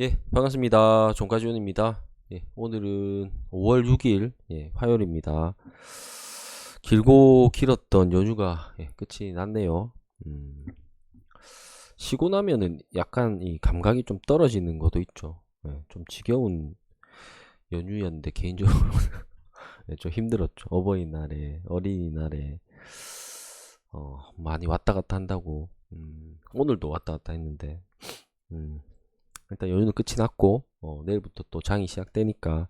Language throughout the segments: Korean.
예, 반갑습니다. 종가지원입니다. 예, 오늘은 5월 6일, 예, 화요일입니다. 길고 길었던 연휴가 예, 끝이 났네요. 음, 쉬고 나면은 약간 이 감각이 좀 떨어지는 것도 있죠. 예, 좀 지겨운 연휴였는데 개인적으로 예, 좀 힘들었죠. 어버이날에, 어린이날에 어, 많이 왔다 갔다 한다고. 음, 오늘도 왔다 갔다 했는데 음, 일단 연휴는 끝이 났고 어, 내일부터 또 장이 시작되니까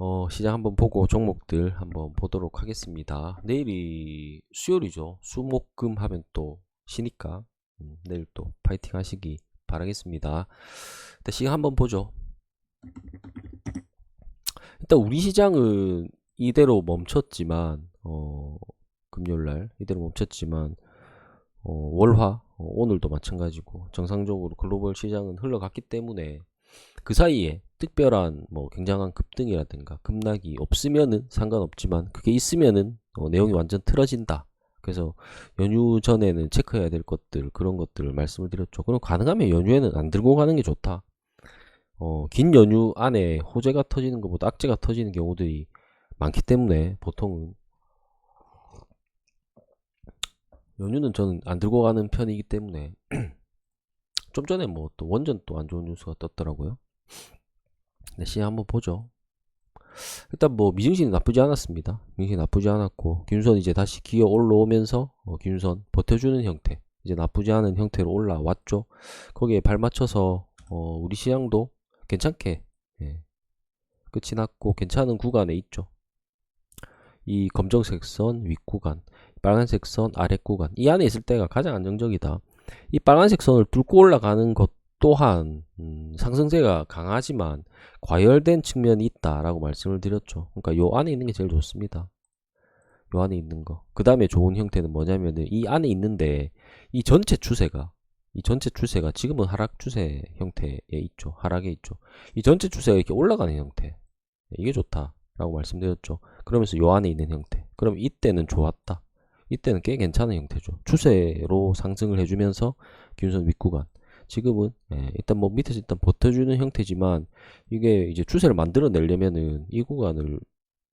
어, 시장 한번 보고 종목들 한번 보도록 하겠습니다. 내일이 수요일이죠. 수목금 하면 또 쉬니까 음, 내일 또 파이팅 하시기 바라겠습니다. 일단 시장 한번 보죠. 일단 우리 시장은 이대로 멈췄지만 어, 금요일 날 이대로 멈췄지만 어, 월화 어, 오늘도 마찬가지고 정상적으로 글로벌 시장은 흘러갔기 때문에 그 사이에 특별한 뭐 굉장한 급등이라든가 급락이 없으면은 상관없지만 그게 있으면은 어, 내용이 완전 틀어진다. 그래서 연휴 전에는 체크해야 될 것들 그런 것들을 말씀을 드렸죠. 그럼 가능하면 연휴에는 안 들고 가는 게 좋다. 어, 긴 연휴 안에 호재가 터지는 것보다 악재가 터지는 경우들이 많기 때문에 보통은 연휴는 저는 안 들고 가는 편이기 때문에 좀 전에 뭐 또 원전 또 안 좋은 뉴스가 떴더라고요. 네, 시장 한번 보죠. 일단 뭐 미증신이 나쁘지 않았습니다. 미증신이 나쁘지 않았고 김윤선 이제 다시 기어 올라오면서 어, 김윤선 버텨주는 형태 이제 나쁘지 않은 형태로 올라왔죠. 거기에 발맞춰서 어, 우리 시장도 괜찮게 예, 끝이 났고 괜찮은 구간에 있죠. 이 검정색 선 윗구간 빨간색 선 아랫 구간 이 안에 있을 때가 가장 안정적이다. 이 빨간색 선을 뚫고 올라가는 것 또한 음, 상승세가 강하지만 과열된 측면이 있다라고 말씀을 드렸죠. 그러니까 요 안에 있는 게 제일 좋습니다. 요 안에 있는 거. 그 다음에 좋은 형태는 뭐냐면은 이 안에 있는데 이 전체 추세가 이 전체 추세가 지금은 하락 추세 형태에 있죠. 하락에 있죠. 이 전체 추세가 이렇게 올라가는 형태. 이게 좋다라고 말씀드렸죠. 그러면서 요 안에 있는 형태. 그럼 이때는 좋았다. 이때는 꽤 괜찮은 형태죠. 추세로 상승을 해주면서 균선 윗구간. 지금은 예, 일단 뭐 밑에서 일단 버텨주는 형태지만 이게 이제 추세를 만들어 내려면은 이 구간을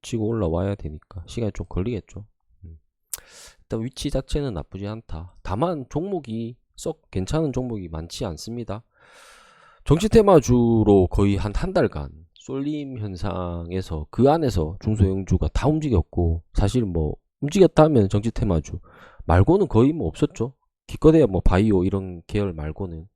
치고 올라와야 되니까 시간이 좀 걸리겠죠. 음. 일단 위치 자체는 나쁘지 않다. 다만 종목이 썩 괜찮은 종목이 많지 않습니다. 정치 테마주로 거의 한 한 달간 쏠림 현상에서 그 안에서 중소형주가 다 움직였고 사실 뭐 움직였다 하면 정치 테마주 말고는 거의 뭐 없었죠. 기껏해야 뭐 바이오 이런 계열 말고는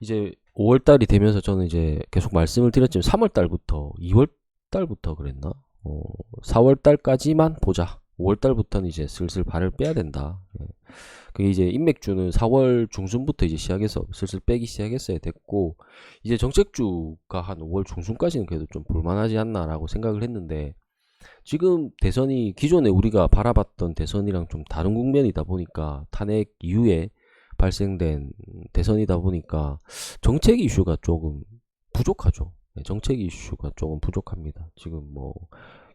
이제 5월 달이 되면서 저는 이제 계속 말씀을 드렸지만 3월 달부터 2월 달부터 그랬나? 어, 4월 달까지만 보자. 5월 달부터는 이제 슬슬 발을 빼야 된다. 예. 그게 이제 인맥주는 4월 중순부터 이제 시작해서 슬슬 빼기 시작했어야 됐고 이제 정책주가 한 5월 중순까지는 그래도 좀 볼만하지 않나라고 생각을 했는데 지금 대선이 기존에 우리가 바라봤던 대선이랑 좀 다른 국면이다 보니까 탄핵 이후에 발생된 대선이다 보니까 정책 이슈가 조금 부족하죠. 네, 정책 이슈가 조금 부족합니다. 지금 뭐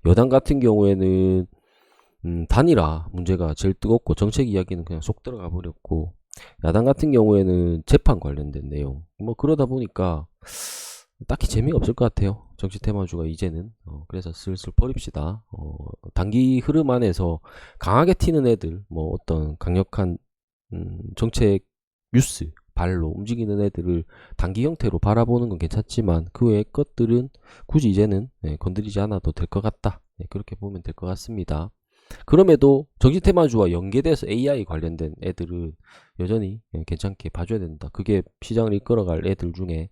여당 같은 경우에는 음, 단일화 문제가 제일 뜨겁고 정책 이야기는 그냥 쏙 들어가 버렸고 야당 같은 경우에는 재판 관련된 내용 뭐 그러다 보니까 딱히 재미가 없을 것 같아요. 정치 테마주가 이제는 어, 그래서 슬슬 버립시다. 어, 단기 흐름 안에서 강하게 튀는 애들 뭐 어떤 강력한 음, 정책 뉴스 발로 움직이는 애들을 단기 형태로 바라보는 건 괜찮지만 그 외의 것들은 굳이 이제는 네, 건드리지 않아도 될 것 같다. 네, 그렇게 보면 될 것 같습니다. 그럼에도 정치 테마주와 연계돼서 AI 관련된 애들은 여전히 예, 괜찮게 봐줘야 된다. 그게 시장을 이끌어갈 애들 중에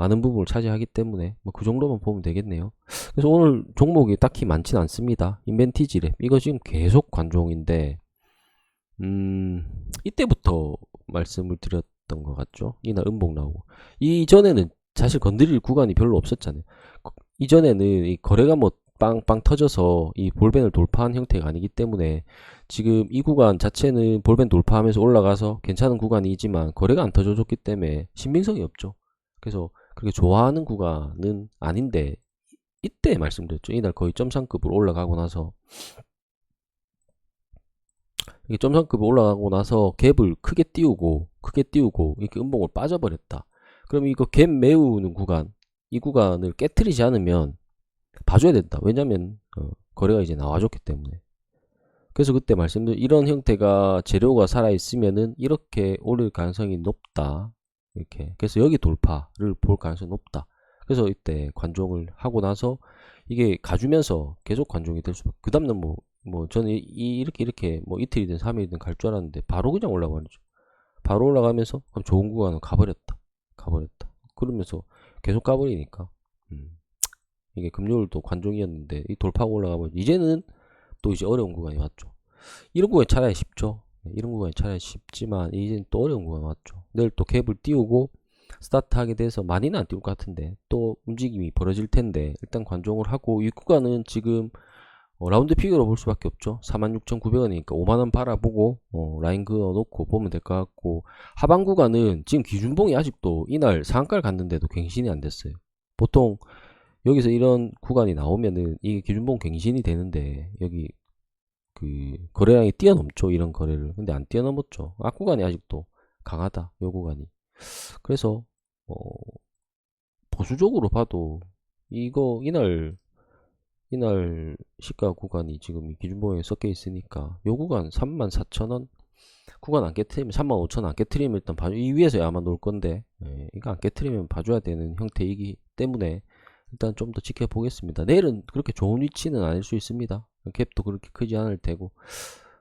많은 부분을 차지하기 때문에 뭐 그 정도만 보면 되겠네요. 그래서 오늘 종목이 딱히 많진 않습니다. 인벤티 지랩 이거 지금 계속 관종인데 음 이때부터 말씀을 드렸던 것 같죠. 이날 음봉 나오고 이전에는 사실 건드릴 구간이 별로 없었잖아요. 이전에는 이 거래가 뭐 빵빵 터져서 이 볼벤을 돌파한 형태가 아니기 때문에 지금 이 구간 자체는 볼벤 돌파하면서 올라가서 괜찮은 구간이지만 거래가 안 터져줬기 때문에 신빙성이 없죠. 그래서 그렇게 좋아하는 구간은 아닌데 이때 말씀드렸죠. 이날 거의 점상급으로 올라가고 나서 이게 점상급으로 올라가고 나서 갭을 크게 띄우고 크게 띄우고 이렇게 음봉을 빠져버렸다. 그럼 이거 갭 메우는 구간, 이 구간을 깨트리지 않으면 봐줘야 된다. 왜냐면 어, 거래가 이제 나와줬기 때문에. 그래서 그때 말씀드린 이런 형태가 재료가 살아 있으면은 이렇게 오를 가능성이 높다. 이렇게. 그래서 여기 돌파를 볼 가능성이 높다. 그래서 이때 관종을 하고 나서 이게 가주면서 계속 관종이 될 수밖에. 그 다음날 뭐, 뭐 저는 이, 이렇게 이렇게 뭐 이틀이든 3일이든 갈 줄 알았는데 바로 그냥 올라가죠. 바로 올라가면서 그럼 좋은 구간은 가버렸다. 가버렸다. 그러면서 계속 가버리니까. 음. 이게 금요일도 관종이었는데 이 돌파하고 올라가면 이제는 또 이제 어려운 구간이 왔죠. 이런 구간이 차라리 쉽죠. 네, 이런 구간이 차라리 쉽지만 이제는 또 어려운 구간이 왔죠. 내일 또 갭을 띄우고 스타트하게 돼서 많이는 안 띄울 것 같은데 또 움직임이 벌어질 텐데 일단 관종을 하고 이 구간은 지금 어, 라운드 피규어로 볼 수밖에 없죠. 46,900원이니까 5만원 바라보고 어, 라인 그어 놓고 보면 될 것 같고 하방 구간은 지금 기준봉이 아직도 이날 상한가를 갔는데도 갱신이 안 됐어요. 보통 여기서 이런 구간이 나오면은 이게 기준봉 갱신이 되는데 여기 그 거래량이 뛰어넘죠 이런 거래를. 근데 안 뛰어넘었죠. 앞 구간이 아직도 강하다 요 구간이. 그래서 어 보수적으로 봐도 이거 이날 이날 시가 구간이 지금 이 기준봉에 섞여 있으니까 요 구간 34,000원? 구간 안 깨트리면 35,000원 안 깨트리면 일단 봐줘 이 위에서 아마 놓을 건데 예, 이거 안 깨트리면 봐줘야 되는 형태이기 때문에 일단 좀 더 지켜보겠습니다. 내일은 그렇게 좋은 위치는 아닐 수 있습니다 갭도 그렇게 크지 않을 테고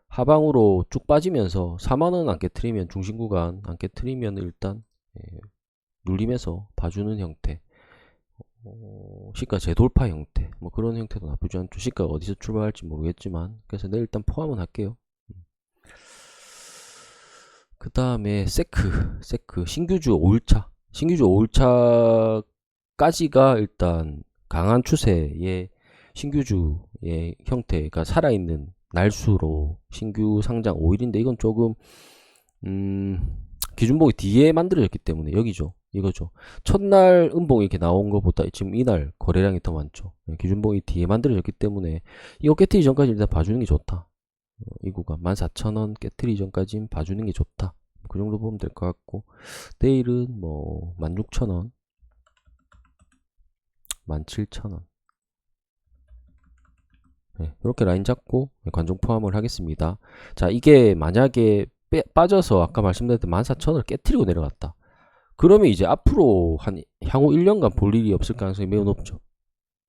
하방으로 쭉 빠지면서 4만원 안 깨트리면 중심 구간 안 깨트리면 일단 예, 눌림에서 봐주는 형태 어, 시가 재돌파 형태 뭐 그런 형태도 나쁘지 않죠. 시가가 어디서 출발할지 모르겠지만 그래서 내일 일단 포함은 할게요. 그 다음에 세크 세크 신규주 5일차 신규주 5일차까지가 일단 강한 추세의 신규주 의 형태가 살아있는 날수로 신규 상장 5일인데 이건 조금 음, 기준봉이 뒤에 만들어졌기 때문에 여기죠. 이거죠. 첫날 음봉이 이렇게 나온 것보다 지금 이날 거래량이 더 많죠. 예, 기준봉이 뒤에 만들어졌기 때문에 이거 깨트리기 전까지 일단 봐주는 게 좋다. 어, 이 구간 14,000원 깨트리기 전까지 봐주는 게 좋다. 그 정도 보면 될 것 같고. 내일은 뭐 16,000원. 17,000원 네, 이렇게 라인 잡고 관종 포함을 하겠습니다. 자, 이게 만약에 빼, 빠져서 아까 말씀드렸던 14,000원을 깨트리고 내려갔다. 그러면 이제 앞으로 한 향후 1년간 볼 일이 없을 가능성이 매우 높죠.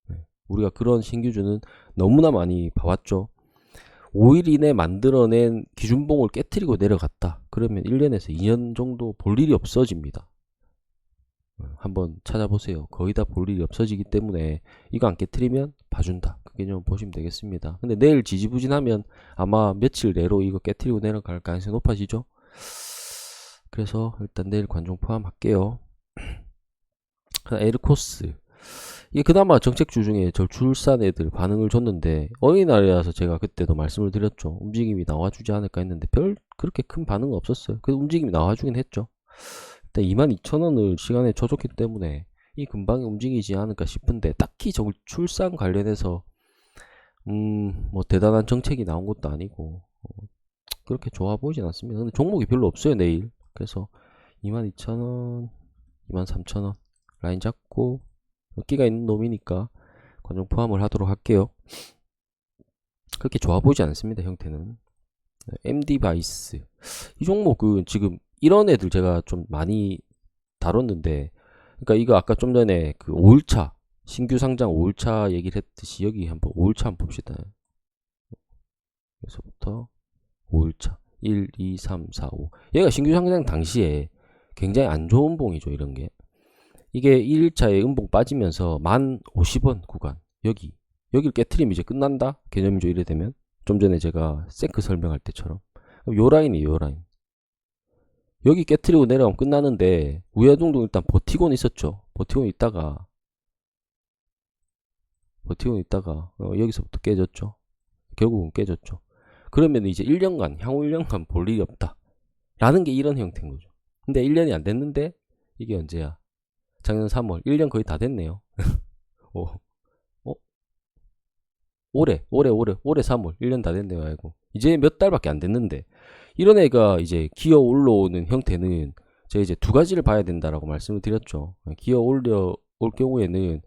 네, 우리가 그런 신규주는 너무나 많이 봐왔죠. 5일 이내 만들어낸 기준봉을 깨트리고 내려갔다. 그러면 1년에서 2년 정도 볼 일이 없어집니다. 한번 찾아보세요. 거의 다 볼 일이 없어지기 때문에 이거 안 깨트리면 봐준다. 그 개념 보시면 되겠습니다. 근데 내일 지지부진하면 아마 며칠 내로 이거 깨트리고 내려갈 가능성이 높아지죠. 그래서 일단 내일 관중 포함할게요. 에르코스 이게 그나마 정책주 중에 절출산 애들 반응을 줬는데 어린이날이라서 제가 그때도 말씀을 드렸죠. 움직임이 나와주지 않을까 했는데 별 그렇게 큰 반응은 없었어요. 그 움직임이 나와주긴 했죠. 일단 22,000원을 시간에 쳐줬기 때문에 이 금방에 움직이지 않을까 싶은데 딱히 저 출산 관련해서 음 뭐 대단한 정책이 나온 것도 아니고 어, 그렇게 좋아 보이진 않습니다. 근데 종목이 별로 없어요 내일. 그래서 22,000원, 23,000원 라인 잡고 끼가 있는 놈이니까 관중 포함을 하도록 할게요. 그렇게 좋아 보이지 않습니다 형태는. MD 바이스 이 종목은 지금 이런 애들 제가 좀 많이 다뤘는데 그러니까 이거 아까 좀 전에 그 5일차 신규 상장 5일차 얘기를 했듯이 여기 한번 5일차 한번 봅시다. 여기서부터 5일차. 1, 2, 3, 4, 5 얘가 신규 상장 당시에 굉장히 안 좋은 봉이죠 이런 게. 이게 1일차에 음봉 빠지면서 만 50원 구간 여기. 여기를 깨트리면 이제 끝난다? 개념이죠 이래 되면? 좀 전에 제가 세크 설명할 때처럼. 요 라인이 요 라인. 여기 깨트리고 내려가면 끝나는데 우야동동 일단 버티고는 있었죠. 버티고 있다가 버티고 있다가 어, 여기서부터 깨졌죠. 결국은 깨졌죠. 그러면 이제 1년간 향후 1년간 볼 일이 없다. 라는 게 이런 형태인 거죠. 근데 1년이 안 됐는데 이게 언제야? 작년 3월. 1년 거의 다 됐네요. 어, 어? 올해 올해 올해 올해 3월. 1년 다 됐네요 아이고. 이제 몇 달밖에 안 됐는데. 이런 애가 이제 기어 올라오는 형태는 제가 이제 두 가지를 봐야 된다라고 말씀을 드렸죠. 기어 올려 올 경우에는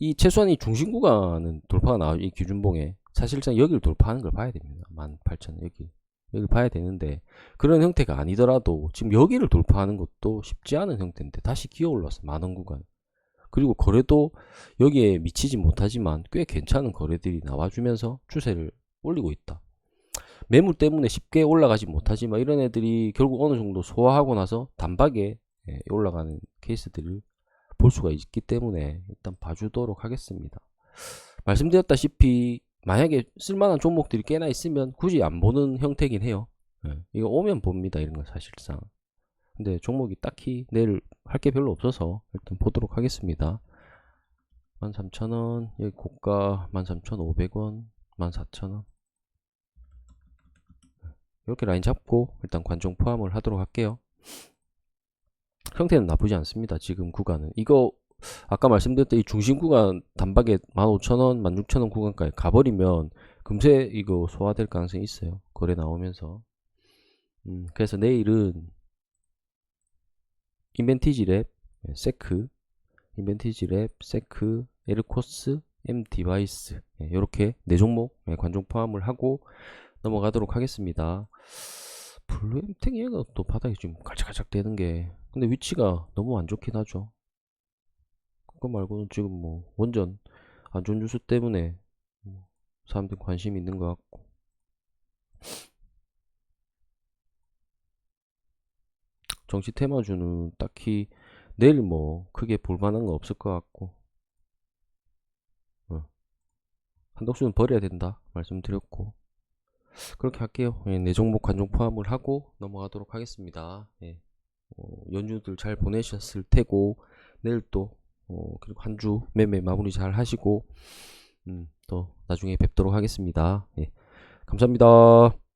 이 최소한 이 중심 구간은 돌파가 나와 이 기준봉에 사실상 여기를 돌파하는 걸 봐야 됩니다. 18,000 여기 여기 봐야 되는데 그런 형태가 아니더라도 지금 여기를 돌파하는 것도 쉽지 않은 형태인데 다시 기어 올라서 만원 구간 그리고 거래도 여기에 미치지 못하지만 꽤 괜찮은 거래들이 나와주면서 추세를 올리고 있다. 매물 때문에 쉽게 올라가지 못하지만 이런 애들이 결국 어느 정도 소화하고 나서 단박에 예, 올라가는 케이스들을 볼 수가 있기 때문에 일단 봐주도록 하겠습니다. 말씀드렸다시피 만약에 쓸만한 종목들이 꽤나 있으면 굳이 안 보는 형태긴 해요. 예, 이거 오면 봅니다. 이런 건 사실상. 근데 종목이 딱히 내일 할 게 별로 없어서 일단 보도록 하겠습니다. 13,000원, 여기 고가 13,500원, 14,000원. 이렇게 라인 잡고 일단 관종 포함을 하도록 할게요. 형태는 나쁘지 않습니다. 지금 구간은. 이거 아까 말씀드렸던 이 중심 구간 단박에 15,000원, 16,000원 구간까지 가버리면 금세 이거 소화될 가능성이 있어요. 거래 나오면서. 음, 그래서 내일은 인벤티지 랩, 예, 세크, 인벤티지 랩, 세크, 에르코스, M 디바이스 이렇게 네 종목 예, 관종 포함을 하고 넘어가도록 하겠습니다. 블루 엠텍 얘가 또 바닥이 좀 갈짝갈짝 되는 게 근데 위치가 너무 안 좋긴 하죠. 그거 말고는 지금 뭐 완전 안 좋은 뉴스 때문에 뭐 사람들 관심이 있는 것 같고 정치 테마주는 딱히 내일 뭐 크게 볼만한 거 없을 것 같고 어. 한덕수는 버려야 된다 말씀드렸고 그렇게 할게요 예, 네 종목 관종 포함을 하고 넘어가도록 하겠습니다 예. 어, 연휴들 잘 보내셨을 테고 내일 또 어, 그리고 한 주 매매 마무리 잘 하시고 음, 또 나중에 뵙도록 하겠습니다 예. 감사합니다